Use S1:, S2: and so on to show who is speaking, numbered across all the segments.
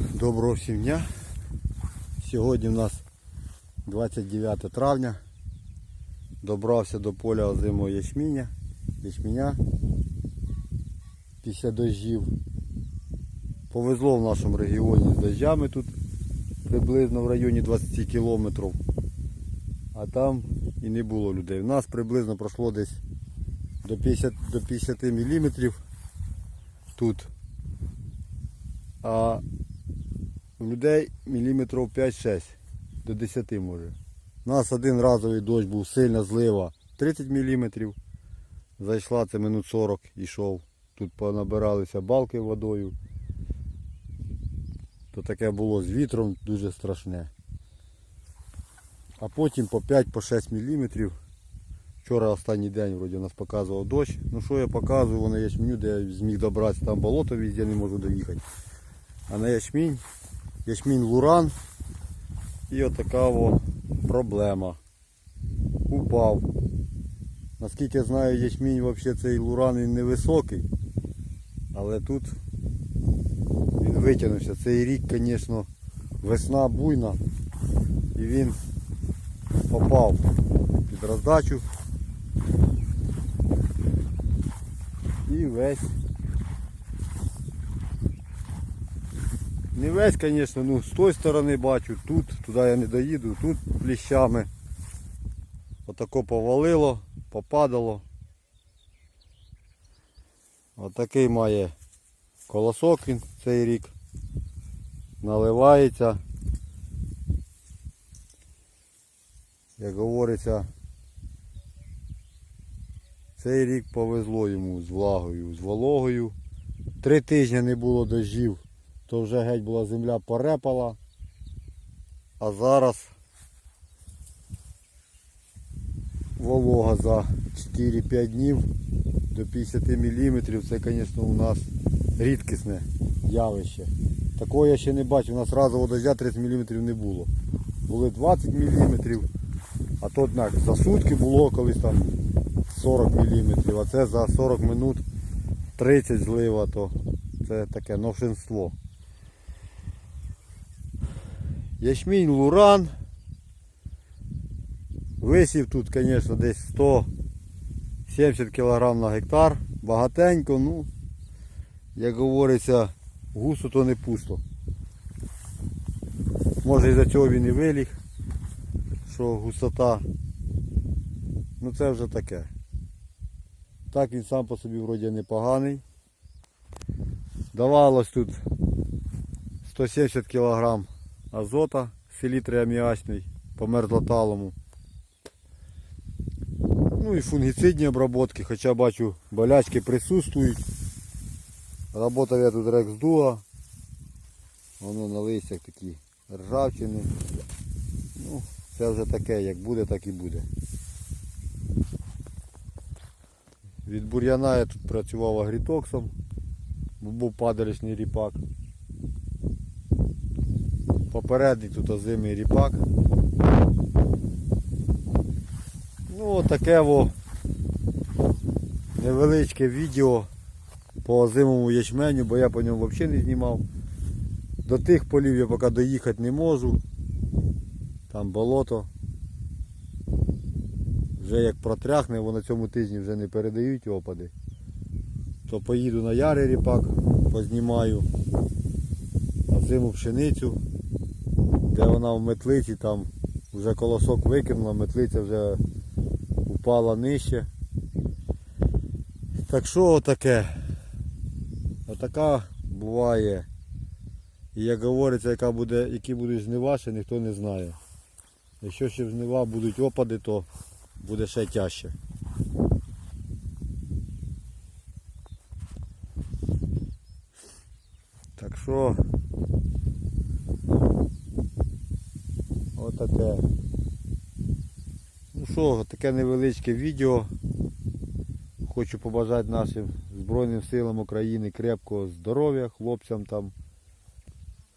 S1: Доброго всім дня. Сьогодні у нас 29 травня. Добрався до поля озимого ячміня. Ячміня після дощів. Повезло в нашому регіоні з дощами тут приблизно в районі 20 кілометрів. А там і не було людей. У нас приблизно пройшло десь до 50, до 50 мм тут. А у людей міліметрів 5-6 до 10 може. У нас один разовий дощ був сильна злива 30 мм. Зайшла це минут 40 йшов. Тут понабиралися балки водою. То таке було з вітром дуже страшне. А потім по 5-6 мм. Вчора останній день вроді нас показував дощ. Ну що я показую, воно ячменю, де я зміг добратися, там болото везде не можу доїхати. А на ячмінь, ячмінь луран. І отака о проблема. Упав. Наскільки я знаю, ячмінь взагалі цей луран він невисокий. Але тут він витягнувся. Цей рік, звісно, весна буйна. І він попав під роздачу. І весь Не весь, звісно, ну з тої сторони бачу, тут, туди я не доїду, тут пліщами. Отако повалило, попадало. Отакий має колосок він цей рік. Наливається. Як говориться, цей рік повезло йому з влагою, з вологою. Три тижні не було дождів то вже геть була земля порепала. А зараз волога за 4-5 днів до 50 мм. Це, звісно, у нас рідкісне явище. Такого я ще не бачив. У нас разового дождя 30 мм не було. Були 20 мм, а то так, за сутки було колись там 40 мм, а це за 40 минут 30 злива, то це таке новшинство. Ячмінь луран. Висів тут, звісно, десь 170 кг на гектар. Багатенько, ну, як говориться, густо то не пусто. Може із-за цього він і виліг, що густота. Ну це вже таке. Так він сам по собі вроді непоганий. Давалось тут 170 кг азота, селітри аміачний по мерзлоталому. Ну і фунгіцидні обробки, хоча бачу болячки присутствують. Работав я тут рексдуа. Воно на листях такі ржавчини. Ну, це вже таке, як буде, так і буде. Від бур'яна я тут працював агрітоксом, бо був падалічний ріпак. Попередній тут озимий ріпак. Ну таке во невеличке відео по озимому ячменю, бо я по ньому взагалі не знімав. До тих полів я поки доїхати не можу. Там болото. Вже як протряхне, бо на цьому тижні вже не передають опади. То поїду на ярий ріпак, познімаю озиму пшеницю де вона в метлиці, там вже колосок викинула, метлиця вже упала нижче. Так що отаке? Отака буває. І як говориться, яка буде, які будуть жнива, ще ніхто не знає. Якщо ще в жнива будуть опади, то буде ще тяжче. Так що Отаке. Ну що, таке невеличке відео. Хочу побажати нашим Збройним силам України крепкого здоров'я, хлопцям там.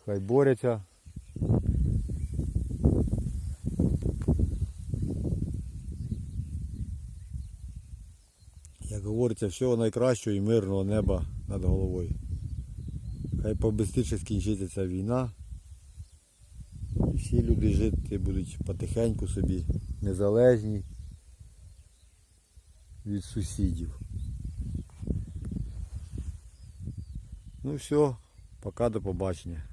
S1: Хай борються. Як говориться, всього найкращого і мирного неба над головою. Хай побистріше скінчиться ця війна. Всі люди жити будуть потихеньку собі, незалежні від сусідів. Ну все, пока до побачення.